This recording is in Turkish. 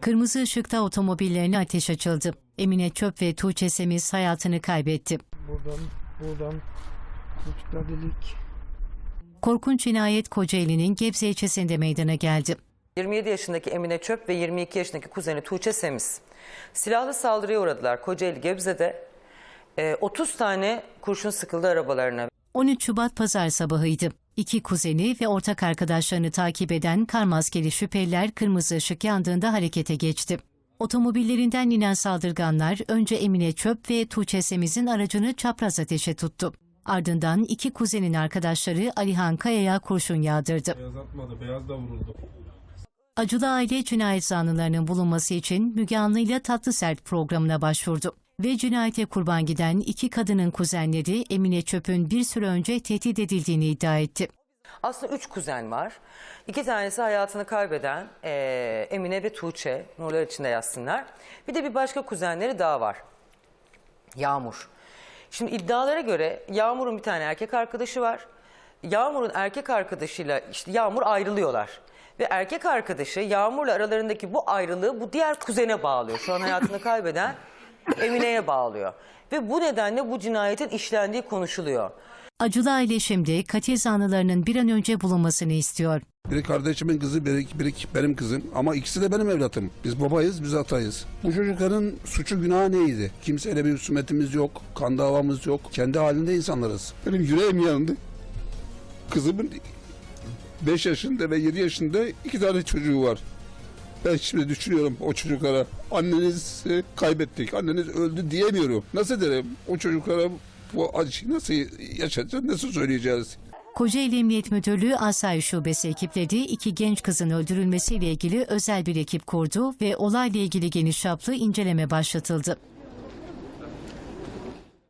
Kırmızı ışıkta otomobillerine ateş açıldı. Emine Çöp ve Tuğçe Semiz hayatını kaybetti. Buradan, buradan. Uçta delik. Korkunç cinayet Kocaeli'nin Gebze ilçesinde meydana geldi. 27 yaşındaki Emine Çöp ve 22 yaşındaki kuzeni Tuğçe Semiz. Silahlı saldırıya uğradılar Kocaeli Gebze'de. Ee, 30 tane kurşun sıkıldı arabalarına. 13 Şubat pazar sabahıydı. İki kuzeni ve ortak arkadaşlarını takip eden kar maskeli şüpheliler kırmızı ışık yandığında harekete geçti. Otomobillerinden inen saldırganlar önce Emine Çöp ve Tuğçe Semiz'in aracını çapraz ateşe tuttu. Ardından iki kuzenin arkadaşları Alihan Kaya'ya kurşun yağdırdı. Beyaz atmadı. Beyaz da vuruldu. Acılı aile cinayet zanlılarının bulunması için Müge Anlı ile Tatlı Sert programına başvurdu. Ve cinayete kurban giden iki kadının kuzenleri Emine Çöp'ün bir süre önce tehdit edildiğini iddia etti. Aslında 3 kuzen var. İki tanesi hayatını kaybeden ee, Emine ve Tuğçe. Nurlar içinde yazsınlar. Bir de bir başka kuzenleri daha var. Yağmur. Şimdi iddialara göre Yağmur'un bir tane erkek arkadaşı var. Yağmur'un erkek arkadaşıyla işte Yağmur ayrılıyorlar. Ve erkek arkadaşı Yağmur'la aralarındaki bu ayrılığı bu diğer kuzene bağlıyor. Şu an hayatını kaybeden Emine'ye bağlıyor. Ve bu nedenle bu cinayetin işlendiği konuşuluyor. Acılı aile şimdi katil zanlılarının bir an önce bulunmasını istiyor. Biri kardeşimin kızı, biri, biri benim kızım. Ama ikisi de benim evlatım. Biz babayız, biz atayız. Bu çocukların suçu günahı neydi? Kimseyle bir husumetimiz yok, kan davamız yok. Kendi halinde insanlarız. Benim yüreğim yandı. Kızımın 5 yaşında ve 7 yaşında iki tane çocuğu var. Ben şimdi düşünüyorum o çocuklara. Annenizi kaybettik, anneniz öldü diyemiyorum. Nasıl derim? O çocuklara bu acıyı nasıl yaşatacağız, nasıl söyleyeceğiz? Kocaeli Emniyet Müdürlüğü Asayiş Şubesi ekipleri iki genç kızın öldürülmesiyle ilgili özel bir ekip kurdu ve olayla ilgili geniş çaplı inceleme başlatıldı.